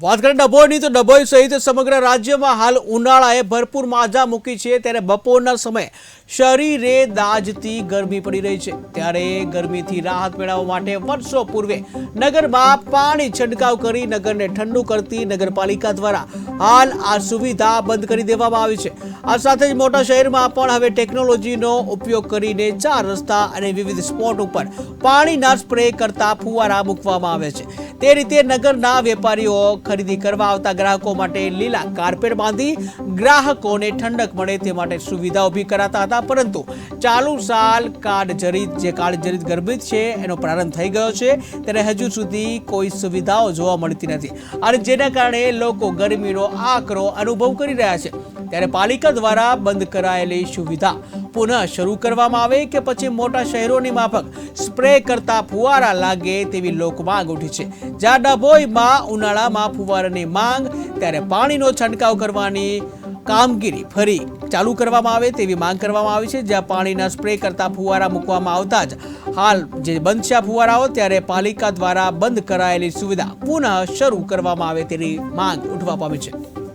વાત કરીએ ડભોઈની, તો ડભોઈ સહિત સમગ્ર રાજ્યમાં હાલ ઉનાળાએ ભરપૂર માજા મૂકી છે. ત્યારે બપોરના સમયે શરીરે દાજતી ગરમી પડી રહી છે. ત્યારે ગરમીથી રાહત મેળવવા માટે વર્ષો પૂર્વે નગરમાં પાણી છંટકાવ કરી નગરને ઠંડુ કરતી નગરપાલિકા દ્વારા હાલ આ સુવિધા બંધ કરી દેવામાં આવી છે. આ સાથે જ મોટા શહેરમાં પણ હવે ટેકનોલોજીનો ઉપયોગ કરીને ચાર રસ્તા અને વિવિધ સ્પોટ ઉપર પાણીના સ્પ્રે કરતા ફુવારા મૂકવામાં આવે છે. તે રીતે નગરના વેપારીઓ ખરીદી કરવા આવતા ગ્રાહકો માટે લીલા કાર્પેટ બાંધી ગ્રાહકોને ઠંડક મળે તે માટે સુવિધા ઊભી કરાતા હતા. પરંતુ ચાલુ સાલ કાળ જરિત જે કાળ જરિત ગર્ભિત છે, એનો પ્રારંભ થઈ ગયો છે, ત્યારે હજુ સુધી કોઈ સુવિધાઓ જોવા મળતી નથી. અને જેના કારણે લોકો ગરમીનો આકરો અનુભવ કરી રહ્યા છે. ત્યારે પાલિકા દ્વારા બંધ કરાયેલી સુવિધા પુનઃ શરૂ કરવામાં આવે કે પછી મોટા શહેરોની માફક સ્પ્રે કરતા ફુવારા લાગે તેવી લોકમાંગ ઉઠી છે. જ્યાં ડભોઈમાં ઉનાળામાં ફુવારાની માંગ, ત્યારે પાણીનો છંટકાવ કરવાની કામગીરી ફરી ચાલુ કરવામાં આવે તેવી માંગ કરવામાં આવી છે. જ્યાં પાણીના સ્પ્રે કરતા ફુવારા મૂકવામાં આવતા જ હાલ જે બંધ ફુવારાઓ ત્યારે પાલિકા દ્વારા બંધ કરાયેલી સુવિધા પુનઃ શરૂ કરવામાં આવે તેની માંગ ઉઠવા પામી છે.